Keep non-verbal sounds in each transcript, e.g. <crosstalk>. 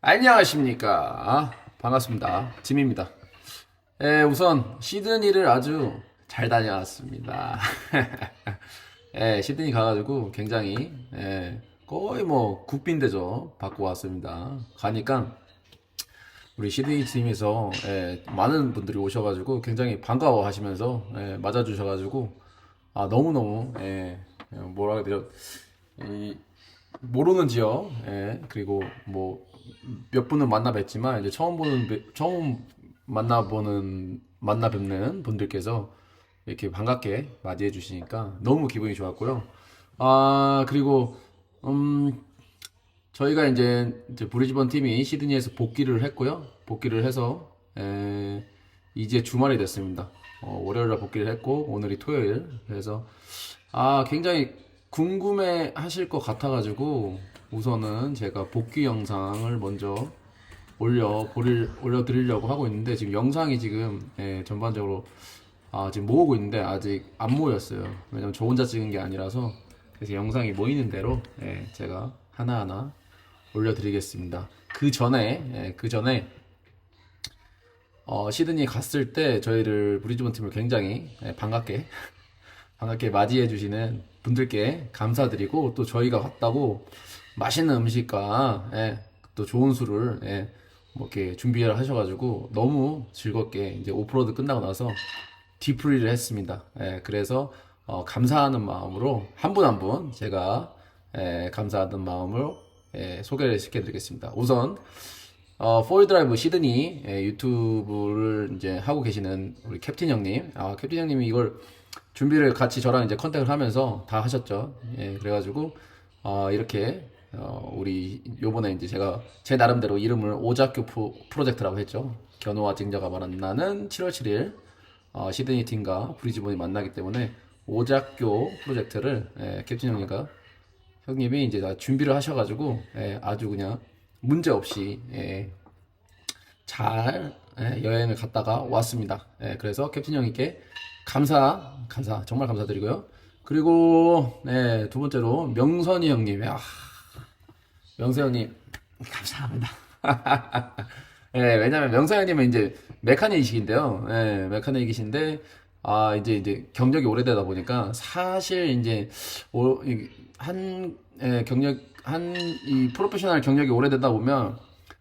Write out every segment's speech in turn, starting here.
안녕하십니까. 반갑습니다. 짐입니다. 예, 우선 시드니를 아주 잘 다녀왔습니다. <laughs> 예, 시드니 가가지고 굉장히 예, 거의 뭐 국빈 대접 받고 왔습니다. 가니까 우리 시드니 팀에서 예, 많은 분들이 오셔가지고 굉장히 반가워하시면서 예, 맞아주셔가지고 아 너무 너무 예, 뭐라 해야 되죠? 이 모르는 지역, 예, 그리고 뭐 몇 분은 만나 뵀지만 이제 처음 보는 배- 처음 만나 보는 만나 뵙는 분들께서 이렇게 반갑게 맞이해 주시니까 너무 기분이 좋았고요. 아 그리고 음 저희가 이제, 이제 브리즈번 팀이 시드니에서 복귀를 했고요. 복귀를 해서 에, 이제 주말이 됐습니다. 어, 월요일날 복귀를 했고 오늘이 토요일. 그래서 아 굉장히 궁금해 하실 것 같아가지고 우선은 제가 복귀 영상을 먼저 올려 보릴 올려 드리려고 하고 있는데 지금 영상이 지금 예, 전반적으로 아, 지금 모으고 있는데 아직 안 모였어요. 왜냐면 저 혼자 찍은 게 아니라서 그래서 영상이 모이는 대로 예, 제가 하나하나 올려드리겠습니다. 그 전에 예, 그 전에 어, 시드니 갔을 때 저희를 브리즈번 팀을 굉장히 예, 반갑게 <laughs> 반갑게 맞이해 주시는 분들께 감사드리고 또 저희가 갔다고 맛있는 음식과 예, 또 좋은 술을 예, 뭐 이렇게 준비를 하셔가지고 너무 즐겁게 이제 오프로드 끝나고 나서 뒤풀이를 했습니다. 예, 그래서 어, 감사하는 마음으로 한분 한 분 제가 예, 감사하는 마음으로 예, 소개를 시켜드리겠습니다. 우선 어, 포일드라이브 시드니 예, 유튜브를 이제 하고 계시는 우리 캡틴 형님, 아 캡틴 형님이 이걸 준비를 같이 저랑 이제 컨택을 하면서 다 하셨죠. 예, 그래가지고 어, 이렇게 어, 우리 요번에 이제 제가 제 나름대로 이름을 오작교 프로, 프로젝트라고 했죠. 견우와 징자가 만나는 7월 7일 어, 시드니 팀과 브리즈번이 만나기 때문에 오작교 프로젝트를 예, 캡틴 형님과 형님이 이제 다 준비를 하셔가지고 예, 아주 그냥 문제 없이 예, 잘 예, 여행을 갔다가 왔습니다. 예, 그래서 캡틴 형님께 감사, 감사, 정말 감사드리고요. 그리고 네, 두 번째로 명선이 형님, 아, 명선 형님 감사합니다. <laughs> 예, 왜냐면 명선 형님은 이제 메카닉이신데요. 예, 메카닉이신데 아 이제 이제 경력이 오래되다 보니까 사실 이제 오- 이- 한 예, 경력 한 이 프로페셔널 경력이 오래되다 보면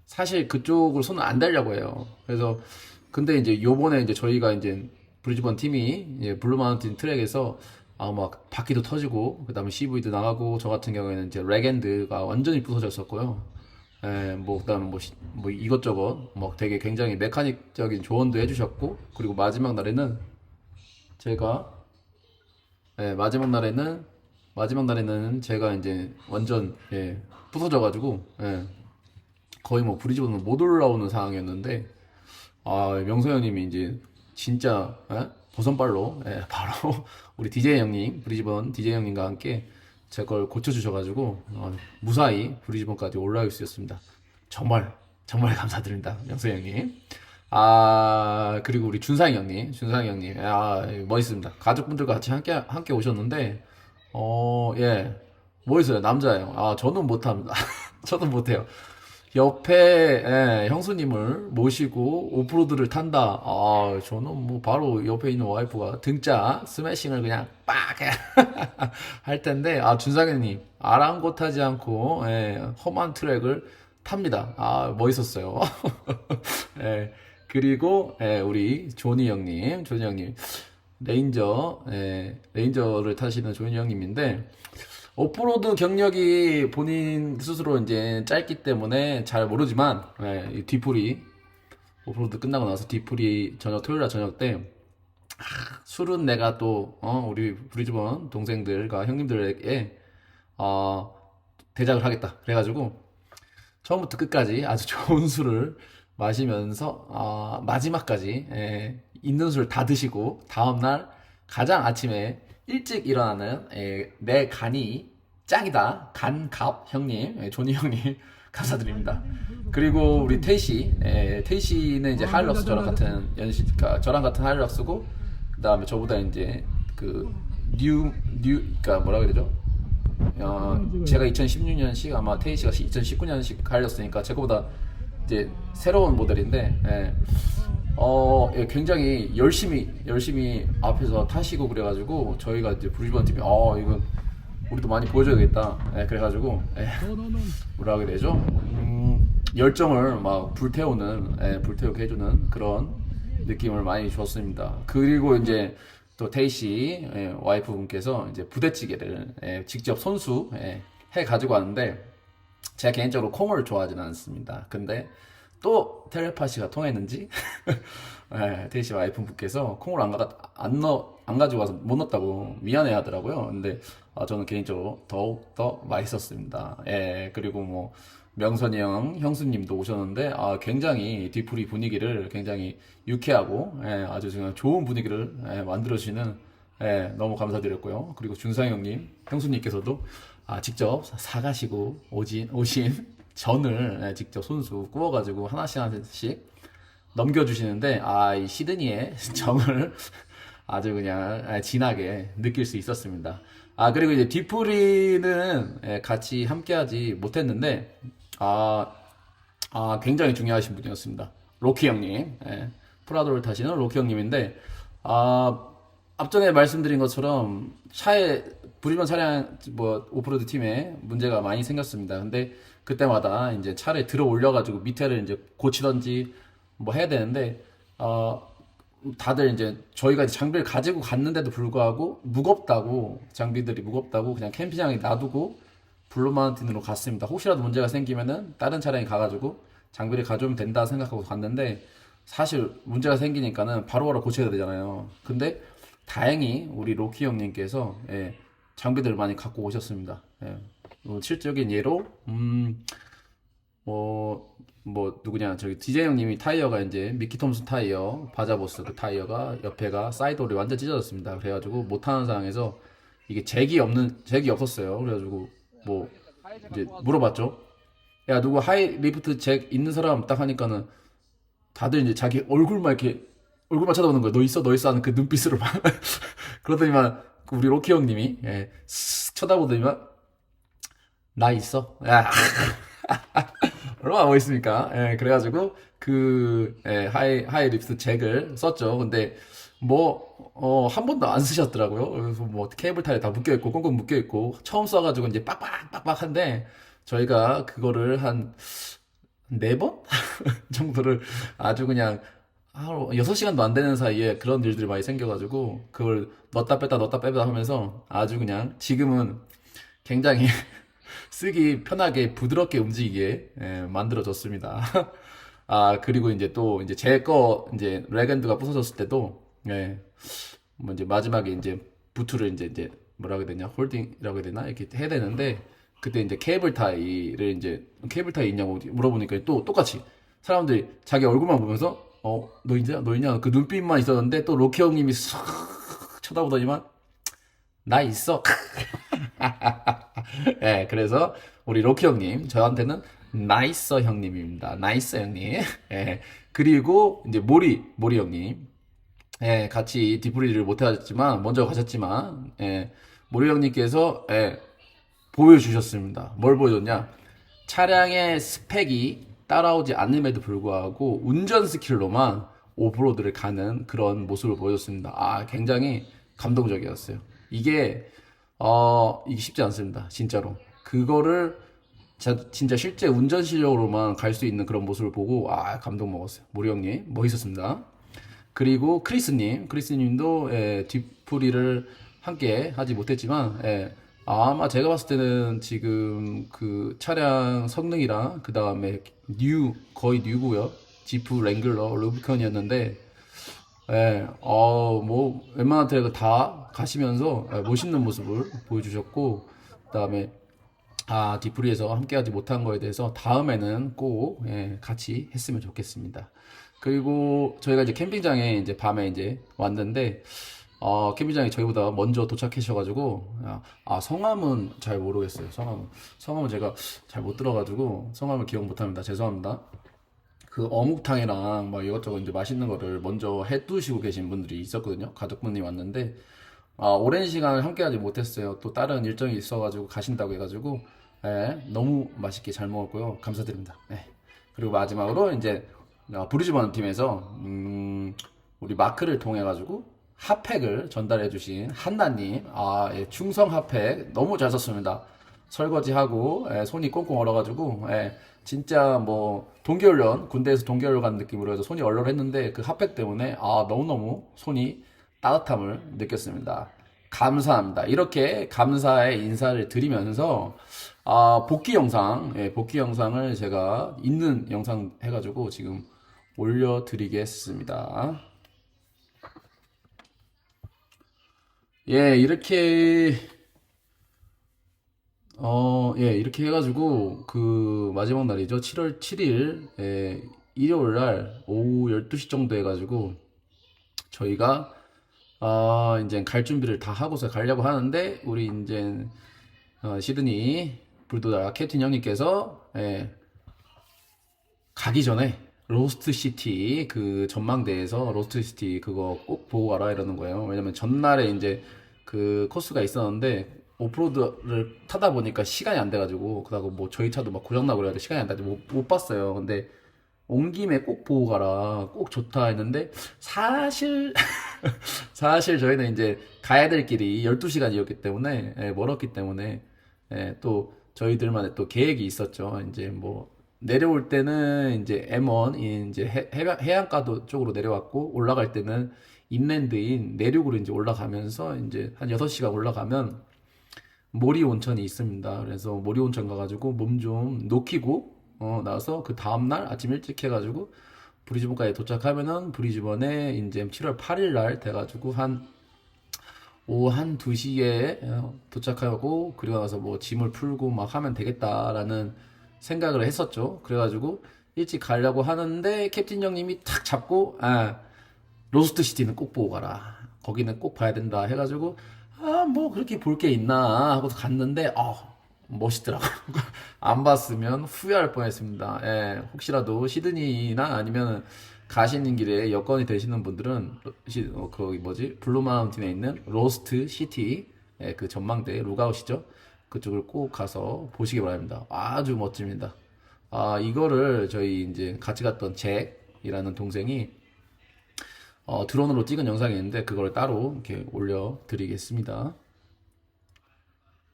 사실 그쪽으로 손을 안 대려고 해요. 그래서 근데 이제 요번에 이제 저희가 이제 브리즈번 팀이 블루마운틴 트랙에서 아 막 바퀴도 터지고 그다음에 CV도 나가고 저 같은 경우에는 이제 레겐드가 완전히 부서졌었고요. 예, 뭐 그다음에 뭐, 시- 뭐 이것저것 뭐 되게 굉장히 메카닉적인 조언도 해주셨고 그리고 마지막 날에는 제가 예, 마지막 날에는 마지막 날에는 제가 이제 완전 예, 부서져가지고 예, 거의 뭐 브리즈번은 못 올라오는 상황이었는데 아 명서 형님이 이제 진짜 예? 보선발로 예, 바로 <laughs> 우리 DJ 형님 브리즈번 DJ 형님과 함께 제 걸 고쳐주셔가지고 어, 무사히 브리즈번까지 올라올 수 있었습니다. 정말 정말 감사드립니다 명서 형님. 아 그리고 우리 준상이 형님, 준상이 형님, 아 멋있습니다. 가족분들과 같이 함께 함께 오셨는데 어예 멋있어요 남자예요. 아 저는 못합니다. <laughs> 저도 못해요. 옆에 예, 형수님을 모시고 오프로드를 탄다. 아 저는 뭐 바로 옆에 있는 와이프가 등짝 스매싱을 그냥 빡 <laughs> 할 텐데 아 준상이님 아랑곳하지 않고 예, 험한 트랙을 탑니다. 아 멋있었어요. <laughs> 예, 그리고 예, 우리 조니 형님, 조니 형님 레인저 예, 레인저를 타시는 조니 형님인데 오프로드 경력이 본인 스스로 이제 짧기 때문에 잘 모르지만 예, 이 뒤풀이 오프로드 끝나고 나서 뒤풀이 저녁 토요일 날 저녁 때 아, 술은 내가 또 어, 우리 브리즈번 동생들과 형님들에게 어, 대작을 하겠다. 그래가지고 처음부터 끝까지 아주 <laughs> 좋은 술을 마시면서 아, 마지막까지 예, 있는 술 다 드시고 다음날 가장 아침에 일찍 일어나는 예, 내 간이 짱이다 간갑 형님 예, 조니 형님 <laughs> 감사드립니다. 그리고 우리 테이시 예, 테이시는 이제 하일럭스 저랑 같은 연시 그러니까 저랑 같은 하일럭스고 그 다음에 저보다 이제 그뉴뉴 그러니까 뭐라 그래야 되죠? 어, 제가 2016년식 아마 테이 씨가 2019년식 하일럭스니까 제거보다 이제 새로운 모델인데 예. 어, 예, 굉장히 열심히 열심히 앞에서 타시고 그래가지고 저희가 이제 브리즈번 팀이 어 이건 우리도 많이 보여줘야겠다. 예, 그래가지고 예, 뭐라 하게 되죠? 음, 열정을 막 불태우는 예, 불태우게 해주는 그런 느낌을 많이 줬습니다. 그리고 이제 또 테이 씨 예, 와이프 분께서 이제 부대찌개를 예, 직접 손수 예, 해 가지고 왔는데 제가 개인적으로 콩을 좋아하지는 않습니다. 근데 또 텔레파시가 통했는지 <laughs> 네, 테이씨 와이프분께서 콩을 안, 가, 안, 넣, 안 가지고 와서 못 넣었다고 미안해 하더라고요. 근데 아, 저는 개인적으로 더욱 더 맛있었습니다. 예, 그리고 뭐 명선이 형, 형수님도 오셨는데 아, 굉장히 뒤풀이 분위기를 굉장히 유쾌하고 예, 아주 그냥 좋은 분위기를 예, 만들어주시는 예, 너무 감사드렸고요. 그리고 준상 형님, 형수님께서도 아, 직접 사가시고 오진, 오신 전을 예, 직접 손수 구워가지고 하나씩 하나씩 넘겨주시는데, 아, 이 시드니의 정을 <laughs> 아주 그냥 예, 진하게 느낄 수 있었습니다. 아, 그리고 이제 뒤풀이는 예, 같이 함께하지 못했는데, 아, 아, 굉장히 중요하신 분이었습니다. 로키 형님. 예, 프라도를 타시는 로키 형님인데, 아, 앞전에 말씀드린 것처럼 차에 부리번 차량 뭐 오프로드 팀에 문제가 많이 생겼습니다. 근데 그때마다 이제 차를 들어 올려가지고 밑에를 이제 고치던지 뭐 해야 되는데 어 다들 이제 저희가 이제 장비를 가지고 갔는데도 불구하고 무겁다고 장비들이 무겁다고 그냥 캠핑장에 놔두고 블루마운틴으로 갔습니다. 혹시라도 문제가 생기면은 다른 차량에 가가지고 장비를 가져오면 된다 생각하고 갔는데 사실 문제가 생기니까는 바로바로 고쳐야 되잖아요. 근데 다행히 우리 로키 형님께서 예, 장비들을 많이 갖고 오셨습니다. 예. 어, 실적인 예로 음, 뭐, 뭐 누구냐 저기 DJ 형님이 타이어가 이제 미키 톰슨 타이어 바자보스 그 타이어가 옆에가 사이드홀이 완전 찢어졌습니다. 그래가지고 못하는 상황에서 이게 잭이 없는 잭이 없었어요. 그래가지고 뭐 이제 물어봤죠. 야 누구 하이 리프트 잭 있는 사람 딱 하니까는 다들 이제 자기 얼굴만 이렇게 얼굴만 쳐다보는 거야. 너 있어, 너 있어 하는 그 눈빛으로 막. <laughs> 그러더니만 그 우리 로키 형님이 예, 쓱 쳐다보더니만 나 있어. 야. <laughs> 얼마나 멋있습니까? 예, 그래가지고 그 예, 하이 하이 립스 잭을 썼죠. 근데 뭐 어, 한 번도 안 쓰셨더라고요. 그래서 뭐 케이블 타에 다 묶여 있고 꽁꽁 묶여 있고 처음 써가지고 이제 빡빡 빡빡한데 저희가 그거를 한 네 번 <laughs> 정도를 아주 그냥 하루 6시간도 안 되는 사이에 그런 일들이 많이 생겨가지고 그걸 넣었다 뺐다 넣었다 뺐다 하면서 아주 그냥 지금은 굉장히 쓰기 편하게 부드럽게 움직이게 예, 만들어졌습니다. <laughs> 아 그리고 이제 또 이제 제 거 이제 레전드가 부서졌을 때도 예, 뭐 이제 마지막에 이제 부트를 이제 이제 뭐라 해야 되냐? 홀딩이라고 해야 되나? 이렇게 해야 되는데 그때 이제 케이블 타이를 이제 케이블 타이 있냐고 물어보니까 또 똑같이 사람들이 자기 얼굴만 보면서 어 너 있냐 너 있냐? 그 눈빛만 있었는데 또 로키 형님이 싹 쳐다보더니만 나 있어 <laughs> <laughs> <laughs> 예 그래서 우리 로키 형님 저한테는 나이스 형님입니다 나이스 형님 <laughs> 예 그리고 이제 모리 모리 형님 예 같이 디프리를 못 하셨지만 먼저 가셨지만 예 모리 형님께서 예 보여주셨습니다. 뭘 보여줬냐? 차량의 스펙이 따라오지 않음에도 불구하고 운전 스킬로만 오프로드를 가는 그런 모습을 보여줬습니다. 아, 굉장히 감동적이었어요. 이게, 어, 이게 쉽지 않습니다. 진짜로. 그거를 자- 진짜 실제 운전 실력으로만 갈 수 있는 그런 모습을 보고, 아, 감동 먹었어요. 모리 형님, 멋있었습니다. 그리고 크리스님, 크리스님도 예, 뒷풀이를 함께 하지 못했지만 예, 아마 제가 봤을 때는 지금 그 차량 성능이랑 그 다음에 뉴 거의 뉴고요 지프 랭글러 루비컨이었는데 예, 어, 뭐 웬만한 트랙을 다 가시면서 예, 멋있는 모습을 보여주셨고 그 다음에 아, 디프리에서 함께하지 못한 거에 대해서 다음에는 꼭 예, 같이 했으면 좋겠습니다. 그리고 저희가 이제 캠핑장에 이제 밤에 이제 왔는데 어, 캠핑장에 저희보다 먼저 도착하셔가지고 아, 아, 성함은 잘 모르겠어요. 성함은 성함은 제가 잘 못 들어가지고 성함을 기억 못합니다. 죄송합니다. 그 어묵탕이랑 막 이것저것 이제 맛있는 거를 먼저 해 두시고 계신 분들이 있었거든요. 가족분이 왔는데 아, 오랜 시간을 함께하지 못했어요. 또 다른 일정이 있어가지고 가신다고 해가지고 예, 너무 맛있게 잘 먹었고요. 감사드립니다. 예, 그리고 마지막으로 이제 어, 브리즈번 팀에서 음, 우리 마크를 통해 가지고 핫팩을 전달해 주신 한나님 아 예, 충성 핫팩 너무 잘 썼습니다 설거지하고 예, 손이 꽁꽁 얼어가지고 예, 진짜 뭐 동계훈련 군대에서 동계훈련 간 느낌으로 해서 손이 얼얼했는데 그 핫팩 때문에 아 너무너무 손이 따뜻함을 느꼈습니다 감사합니다 이렇게 감사의 인사를 드리면서 아 복귀 영상 예, 복귀 영상을 제가 있는 영상 해가지고 지금 올려드리겠습니다. 예, 이렇게, 어, 예, 이렇게 해가지고, 그, 마지막 날이죠. 7월 7일, 예, 일요일 날, 오후 12시 정도 해가지고, 저희가, 아, 이제 갈 준비를 다 하고서 가려고 하는데, 우리 이제, 어, 시드니, 불도다 캡틴 형님께서, 예, 가기 전에 로스트 시티 그 전망대에서 로스트 시티 그거 꼭 보고 가라 이러는 거예요. 왜냐면 전날에 이제 그 코스가 있었는데 오프로드를 타다 보니까 시간이 안 돼가지고 그러고 뭐 저희 차도 막 고장나고 그래가지고 시간이 안 돼가지고 못, 못 봤어요. 근데 온 김에 꼭 보고 가라. 꼭 좋다 했는데 사실 <laughs> 사실 저희는 이제 가야 될 길이 12시간이었기 때문에 예, 멀었기 때문에 예, 또 저희들만의 또 계획이 있었죠. 이제 뭐 내려올 때는 이제 M1 이제 해, 해변- 해안가도 쪽으로 내려왔고 올라갈 때는 인랜드인 내륙으로 이제 올라가면서 이제 한 6시간 올라가면 모리 온천이 있습니다. 그래서 모리 온천 가가지고 몸 좀 녹이고 어 나서 그 다음날 아침 일찍 해가지고 브리즈번까지 도착하면은 브리즈번에 이제 7월 8일 날 돼가지고 한 오후 한 2시에 도착하고 그리고 나서 뭐 짐을 풀고 막 하면 되겠다라는 생각을 했었죠. 그래가지고 일찍 가려고 하는데 캡틴 형님이 탁 잡고 아 로스트 시티는 꼭 보고 가라. 거기는 꼭 봐야 된다 해가지고 아 뭐 그렇게 볼 게 있나 하고 갔는데 아 멋있더라고. <laughs> 안 봤으면 후회할 뻔했습니다. 예, 혹시라도 시드니나 아니면 가시는 길에 여건이 되시는 분들은 시, 어, 거기 뭐지 블루 마운틴에 있는 로스트 시티 예, 그 전망대 룩아웃이죠. 그쪽을 꼭 가서 보시기 바랍니다. 아주 멋집니다. 아 이거를 저희 이제 같이 갔던 잭이라는 동생이 어, 드론으로 찍은 영상이 있는데 그걸 따로 이렇게 올려드리겠습니다.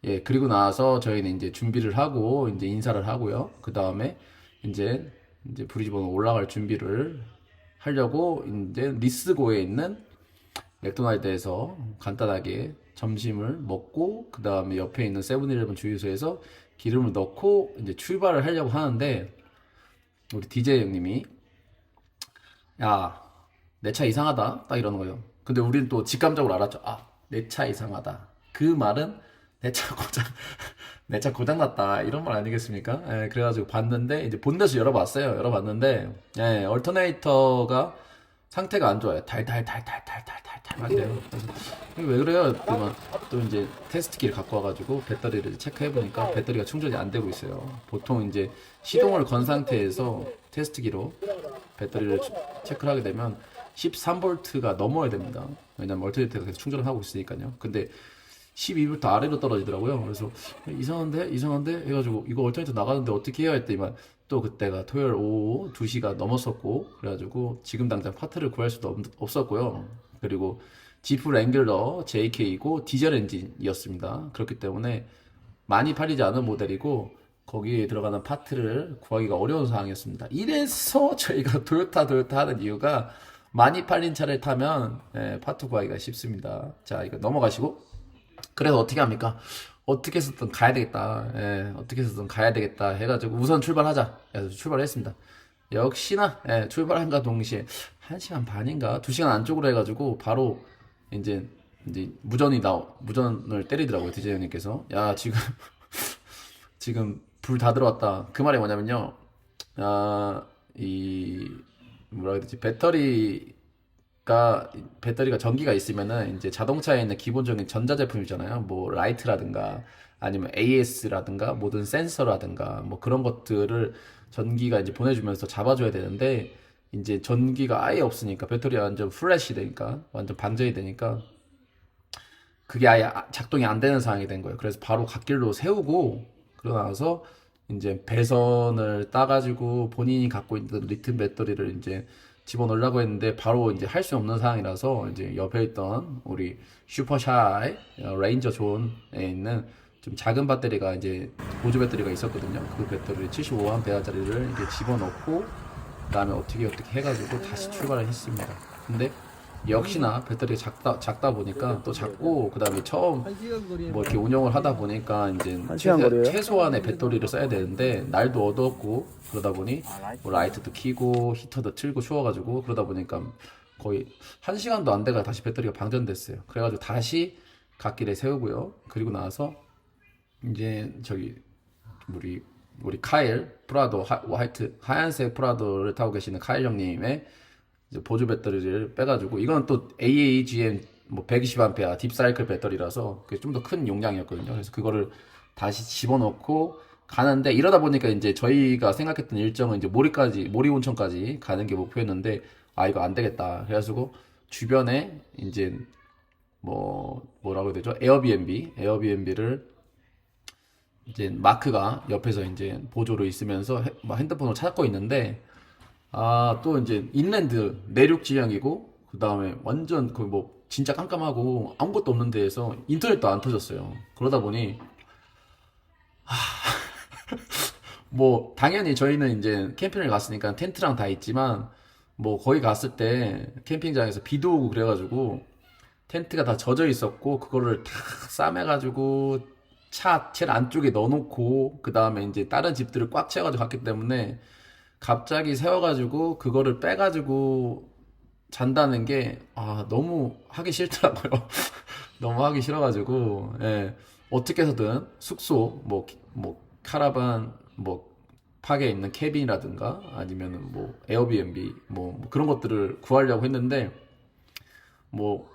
예, 그리고 나서 저희는 이제 준비를 하고 이제 인사를 하고요. 그 다음에 이제 이제 브리즈번으로 올라갈 준비를 하려고 이제 리스고에 있는 맥도날드에서 간단하게 점심을 먹고 그 다음에 옆에 있는 세븐일레븐 주유소에서 기름을 넣고 이제 출발을 하려고 하는데 우리 DJ 형님이 야, 내 차 이상하다. 딱 이러는 거예요. 근데 우리는 또 직감적으로 알았죠. 아, 내 차 이상하다. 그 말은 내 차 고장, <laughs> 내 차 고장 났다. 이런 말 아니겠습니까? 예, 그래가지고 봤는데, 이제 본넷을 열어봤어요. 열어봤는데, 예, 얼터네이터가 상태가 안 좋아요. 달달달달달달달달 막 이래요. 왜 그래요? 그만 또 이제 테스트기를 갖고 와가지고 배터리를 체크해 보니까 배터리가 충전이 안 되고 있어요. 보통 이제 시동을 건 상태에서 테스트기로 배터리를 추- 체크를 하게 되면 13V가 넘어야 됩니다. 왜냐면 얼터네이터가 계속 충전을 하고 있으니까요. 근데 12V 아래로 떨어지더라고요. 그래서 이상한데 이상한데 해가지고 이거 얼터네이터 나가는데 어떻게 해야 했더니만 또 그때가 토요일 오후 2시가 넘었었고 그래가지고 지금 당장 파트를 구할 수도 없, 없었고요. 그리고 지프 랭글러 JK이고 디젤 엔진이었습니다. 그렇기 때문에 많이 팔리지 않은 모델이고 거기에 들어가는 파트를 구하기가 어려운 상황이었습니다. 이래서 저희가 <laughs> 토요타 토요타 하는 이유가 많이 팔린 차를 타면 예, 파트 구하기가 쉽습니다. 자 이거 넘어가시고 그래서 어떻게 합니까? 어떻게 해서든 가야 되겠다. 예, 어떻게 해서든 가야 되겠다 해가지고 우선 출발하자. 그래서 출발했습니다. 역시나 예, 출발한가 동시에 1시간 반인가 2시간 안쪽으로 해가지고 바로 이제 이제 무전이 나 무전을 때리더라고요 디제이 형님께서 야 지금 <laughs> 지금 불 다 들어왔다 그 말이 뭐냐면요 아이 뭐라 해야 되지 배터리가 배터리가 전기가 있으면은 이제 자동차에 있는 기본적인 전자 제품이잖아요 뭐 라이트라든가 아니면 AS라든가 모든 센서라든가 뭐 그런 것들을 전기가 이제 보내주면서 잡아줘야 되는데 이제 전기가 아예 없으니까 배터리가 완전 플래시 되니까 완전 반전이 되니까 그게 아예 아- 작동이 안 되는 상황이 된 거예요. 그래서 바로 갓길로 세우고 그러고 나서 이제 배선을 따가지고 본인이 갖고 있는 리튬 배터리를 이제 집어넣으려고 했는데 바로 이제 할 수 없는 상황이라서 이제 옆에 있던 우리 슈퍼샤이 어, 레인저 존에 있는 좀 작은 배터리가 이제 보조 배터리가 있었거든요. 그 배터리 75암페어짜리를 이렇게 집어넣고 그다음에 어떻게 어떻게 해가지고 다시 출발을 했습니다. 근데 역시나 배터리가 작다 작다 보니까 또 작고 그다음에 처음 뭐 이렇게 운영을 하다 보니까 이제 한 시간 최소, 거리예요? 최소 한의 배터리를 써야 되는데 날도 어두웠고 그러다 보니 뭐 라이트도 켜고 히터도 틀고 추워가지고 그러다 보니까 거의 한 시간도 안 돼가 다시 배터리가 방전됐어요. 그래가지고 다시 갓길에 세우고요. 그리고 나서 이제 저기 우리 우리 카일 프라도 하, 화이트 하얀색 프라도를 타고 계시는 카일 형님의 보조 배터리를 빼가지고 이건 또 AAGM 뭐 120A 딥사이클 배터리라서 그게 좀 더 큰 용량이었거든요. 그래서 그거를 다시 집어넣고 가는데 이러다 보니까 이제 저희가 생각했던 일정은 이제 모리까지 모리 온천까지 가는 게 목표였는데 아 이거 안 되겠다. 그래가지고 주변에 이제 뭐 뭐라고 해야 되죠? 에어비앤비 에어비앤비를 이제 마크가 옆에서 이제 보조로 있으면서 헤- 막 핸드폰으로 찾고 있는데 아 또 이제 인랜드 내륙 지형이고 그 다음에 완전 거의 뭐 진짜 깜깜하고 아무것도 없는 데에서 인터넷도 안 터졌어요. 그러다 보니 하, <laughs> 뭐 당연히 저희는 이제 캠핑을 갔으니까 텐트랑 다 있지만 뭐 거기 갔을 때 캠핑장에서 비도 오고 그래가지고 텐트가 다 젖어 있었고 그거를 다 싸매가지고 차 제일 안쪽에 넣어놓고 그 다음에 이제 다른 집들을 꽉 채워가지고 갔기 때문에 갑자기 세워가지고 그거를 빼가지고 잔다는 게 아 너무 하기 싫더라고요. <laughs> 너무 하기 싫어가지고 예, 어떻게 해서든 숙소 뭐 뭐 카라반 뭐 팍에 있는 캐빈이라든가 아니면은 뭐 에어비앤비 뭐, 뭐 그런 것들을 구하려고 했는데 뭐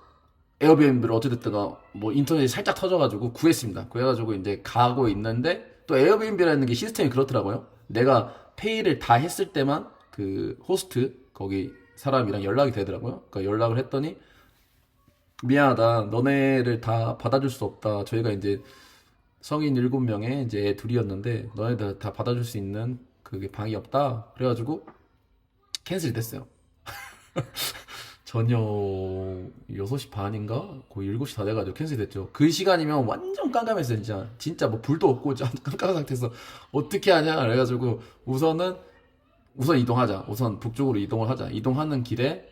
에어비앤비를 어찌됐든 뭐 인터넷이 살짝 터져가지고 구했습니다. 구해가지고 이제 가고 있는데 또 에어비앤비라는 게 시스템이 그렇더라고요. 내가 페이를 다 했을 때만 그 호스트 거기 사람이랑 연락이 되더라고요. 그러니까 연락을 했더니 미안하다. 너네를 다 받아줄 수 없다. 저희가 이제 성인 7명에 이제 애 둘이었는데 너네들 다 받아줄 수 있는 그게 방이 없다. 그래가지고 캔슬이 됐어요. <laughs> 저녁 6시 반인가? 거의 7시 다 돼가지고 캔슬이 됐죠. 그 시간이면 완전 깜깜했어요, 진짜. 진짜 뭐 불도 없고, <laughs> 깜깜한 상태에서 어떻게 하냐? 그래가지고 우선은, 우선 이동하자. 우선 북쪽으로 이동을 하자. 이동하는 길에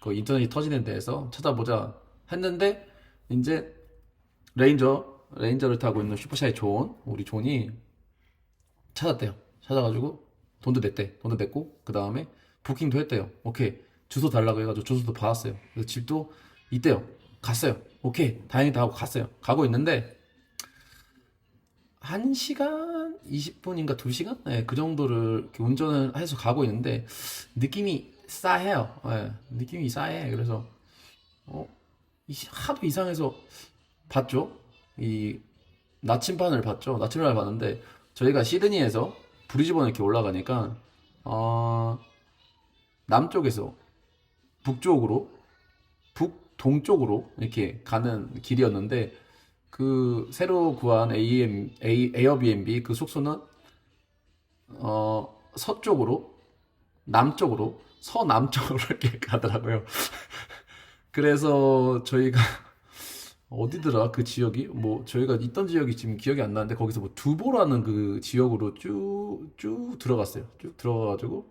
그 인터넷이 터지는 데에서 찾아보자 했는데, 이제 레인저, 레인저를 타고 있는 슈퍼샤이 존, 우리 존이 찾았대요. 찾아가지고 돈도 냈대. 돈도 냈고 그 다음에 부킹도 했대요. 오케이 주소 달라고 해가지고 주소도 받았어요. 그래서 집도 있대요. 갔어요. 오케이 다행히 다 하고 갔어요. 가고 있는데 1시간 20분인가 2시간? 네, 그 정도를 운전을 해서 가고 있는데 느낌이 싸해요. 네, 느낌이 싸해. 그래서 어, 이- 하도 이상해서 봤죠. 이 나침반을 봤죠. 나침반을 봤는데 저희가 시드니에서 브리즈번 이렇게 올라가니까 어, 남쪽에서 북쪽으로 북동쪽으로 이렇게 가는 길이었는데 그 새로 구한 AM, A, 에어비앤비 그 숙소는 어, 서쪽으로 남쪽으로 서남쪽으로 이렇게 <laughs> 가더라고요. <laughs> 그래서 저희가 <laughs> 어디더라 그 지역이 뭐 저희가 있던 지역이 지금 기억이 안 나는데 거기서 뭐 두보라는 그 지역으로 쭉 쭉 들어갔어요. 쭉 들어가가지고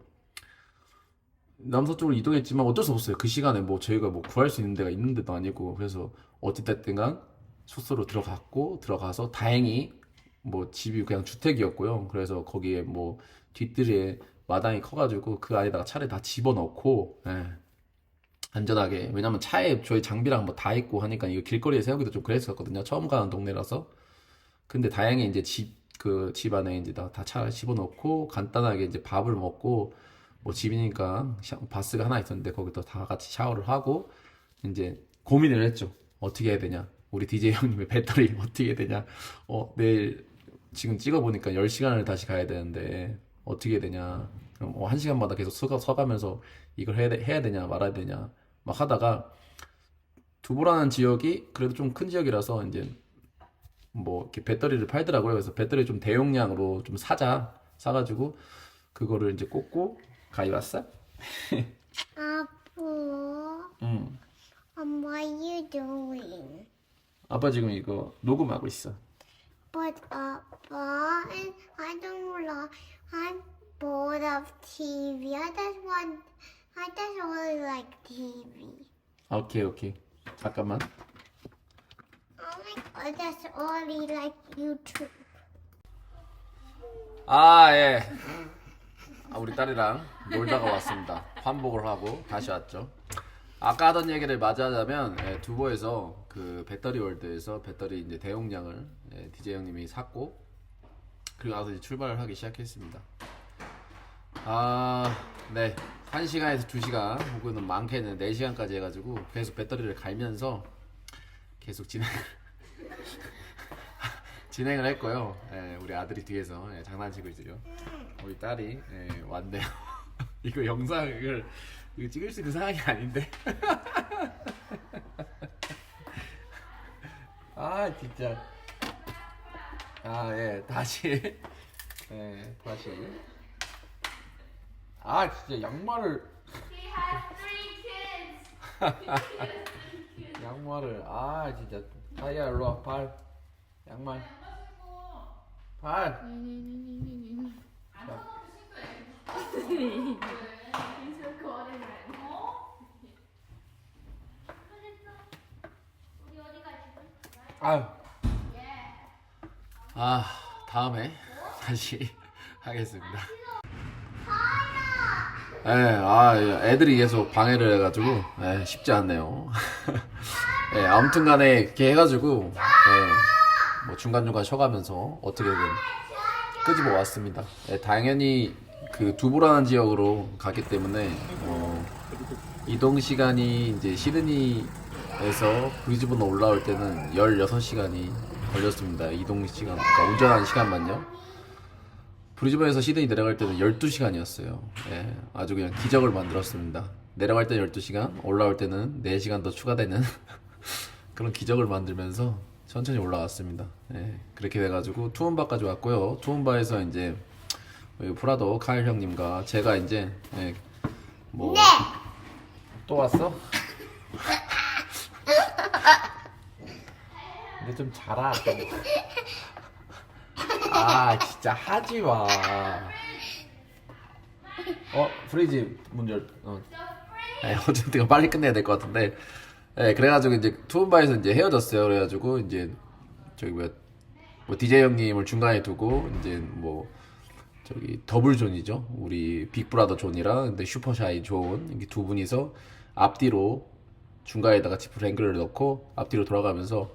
남서쪽으로 이동했지만 어쩔 수 없어요. 그 시간에 뭐 저희가 뭐 구할 수 있는 데가 있는 데도 아니고 그래서 어찌됐든간 숙소로 들어갔고 들어가서 다행히 뭐 집이 그냥 주택이었고요. 그래서 거기에 뭐 뒷뜰에 마당이 커가지고 그 안에다가 차를 다 집어넣고 예. 안전하게 왜냐면 차에 저희 장비랑 뭐 다 있고 하니까 이거 길거리에 세우기도 좀 그랬었거든요 처음 가는 동네라서 근데 다행히 이제 집 그집 안에 이제 다차 집어넣고 간단하게 이제 밥을 먹고 뭐 집이니까 샤- 바스가 하나 있었는데 거기서 다 같이 샤워를 하고 이제 고민을 했죠. 어떻게 해야 되냐? 우리 DJ 형님의 배터리 <laughs> 어떻게 해야 되냐? 어 내일 지금 찍어보니까 10시간을 다시 가야 되는데 어떻게 해야 되냐? 그럼 어, 1시간마다 계속 서가, 서가면서 이걸 해야, 돼- 해야 되냐? 말아야 되냐? 막 하다가 두보라는 지역이 그래도 좀 큰 지역이라서 이제 뭐 이렇게 배터리를 팔더라고요. 그래서 배터리 좀 대용량으로 좀 사자. 사가지고 그거를 이제 꽂고 가위 왔어? 아빠, 응. um, what are you doing? 아빠 지금 이거 녹음하고 있어. But Appa, and I don't like. I'm bored of TV. I just want. I just really like TV. 오케이 오케이. 잠깐만. Oh my god, that's only like YouTube. 아 예. 아, 우리 딸이랑 놀다가 왔습니다. 환복을 하고 다시 왔죠. 아까 하던 얘기를 맞이하자면 예, 두보에서 그 배터리 월드에서 배터리 이제 대용량을 예, DJ 형님이 샀고 그리고 나서 이제 출발을 하기 시작했습니다. 아, 네. 1시간에서 2시간 혹은 많게는 4시간까지 해가지고 계속 배터리를 갈면서 계속 진행을 <laughs> 진행을 했고요. 예, 우리 아들이 뒤에서 예, 장난치고 있죠. 우리 딸이 예, 왔네요. <laughs> 이거 영상을 이거 찍을 수 있는 상황이 아닌데. <laughs> 아 진짜. 아 예 다시 <laughs> 예 다시. 아 진짜 양말을. 양말을 아 진짜 다이야 일로 와 발. 양말. 발. 가지? 아유. 아, 다음에 <laughs> 다시 하겠습니다. 예, 아, 애들이 계속 방해를 해가지고, 예, 쉽지 않네요. <laughs> 예, 아무튼 간에 이렇게 해가지고, 예, 뭐 중간중간 쉬어가면서 어떻게든 끄집어 왔습니다. 예, 당연히 그 두보라는 지역으로 갔기 때문에, 어, 이동 시간이 이제 시드니에서 브리즈번 올라올 때는 16시간이 걸렸습니다. 이동 시간, 그러니까 운전하는 시간만요. 브리즈번에서 시드니 내려갈 때는 12시간이었어요. 예, 아주 그냥 기적을 만들었습니다. 내려갈 때는 12시간, 올라올 때는 4시간 더 추가되는 <laughs> 그런 기적을 만들면서 천천히 올라왔습니다. 예, 그렇게 돼가지고 투움바까지 왔고요. 투움바에서 이제 프라도 카일 형님과 제가 이제 예, 뭐또 왔어? 근데 좀 자라. 좀. 아 진짜 하지 마. 어 프리지 문 열. 어. 네, 어쨌든 빨리 끝내야 될 것 같은데. 네, 그래가지고 이제 투움바에서 이제 헤어졌어요. 그래가지고 이제 저기 뭐야 뭐 DJ 형님을 중간에 두고 이제 뭐 저기 더블 존이죠. 우리 빅브라더 존이랑 근데 슈퍼샤이 존 이렇게 두 분이서 앞뒤로 중간에다가 지프 랭글을 넣고 앞뒤로 돌아가면서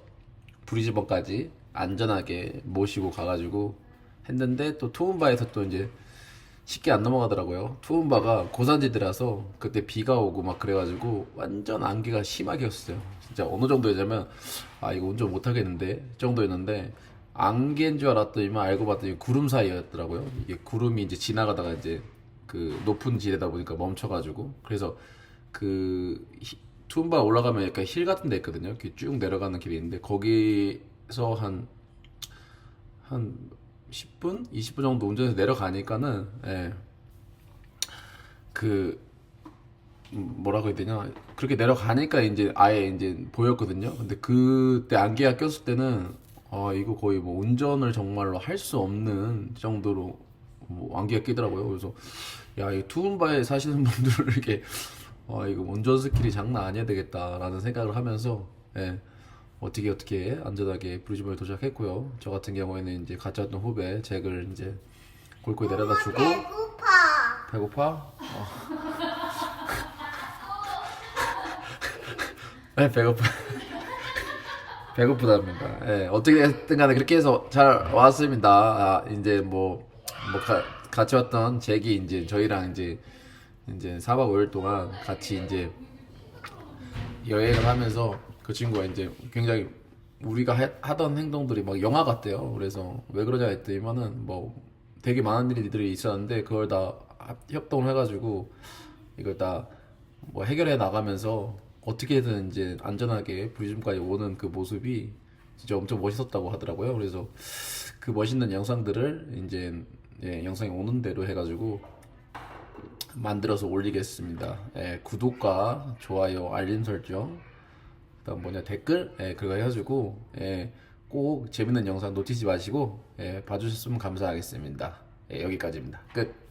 브리즈번까지 안전하게 모시고 가가지고 했는데 또 투움바에서 또 이제 쉽게 안 넘어가더라고요. 투움바가 고산지대라서 그때 비가 오고 막 그래가지고 완전 안개가 심하게 였어요. 진짜 어느 정도였냐면 아 이거 운전 못 하겠는데 정도였는데 안개인 줄 알았더니만 알고 봤더니 구름 사이였더라고요. 이게 구름이 이제 지나가다가 이제 그 높은 지대다 보니까 멈춰가지고 그래서 그 히- 투움바 올라가면 약간 힐 같은 데 있거든요. 이렇게 쭉 내려가는 길이 있는데 거기서 한한 10분, 20분 정도 운전해서 내려가니까는 예. 그 음, 뭐라고 해야 되냐 그렇게 내려가니까 이제 아예 이제 보였거든요. 근데 그때 안개가 꼈을 때는 아 이거 거의 뭐 운전을 정말로 할 수 없는 정도로 뭐 안개가 끼더라고요. 그래서 야 이 투움바에 사시는 분들은 이렇게 아 이거 운전 스킬이 장난 아니야 되겠다라는 생각을 하면서 예. 어떻게 어떻게 안전하게 브리즈번에 도착했고요. 저 같은 경우에는 이제 왔던 후배 잭을 이제 골고루 내려다 주고 배고파. 배고파? 어. <laughs> 네, 배고파. 배고프답니다. 예, 어떻게든 간에 그렇게 해서 잘 왔습니다. 아, 이제 뭐, 뭐, 가- 같이 왔던 잭이 이제 저희랑 이제, 이제 4박 5일 동안 같이 이제 여행을 하면서 그 친구가 이제 굉장히 우리가 해- 하던 행동들이 막 영화 같대요. 그래서 왜 그러냐 했더니만은 뭐 되게 많은 일들이 있었는데 그걸 다 합- 협동을 해가지고 이걸 다 뭐 해결해 나가면서 어떻게든 이제 안전하게 브리즘까지 오는 그 모습이 진짜 엄청 멋있었다고 하더라고요. 그래서 그 멋있는 영상들을 이제 예, 영상이 오는 대로 해가지고 만들어서 올리겠습니다. 예, 구독과 좋아요, 알림 설정, 그다음 뭐냐 댓글, 예, 그거 해가지고 예, 꼭 재밌는 영상 놓치지 마시고 예, 봐주셨으면 감사하겠습니다. 예, 여기까지입니다. 끝.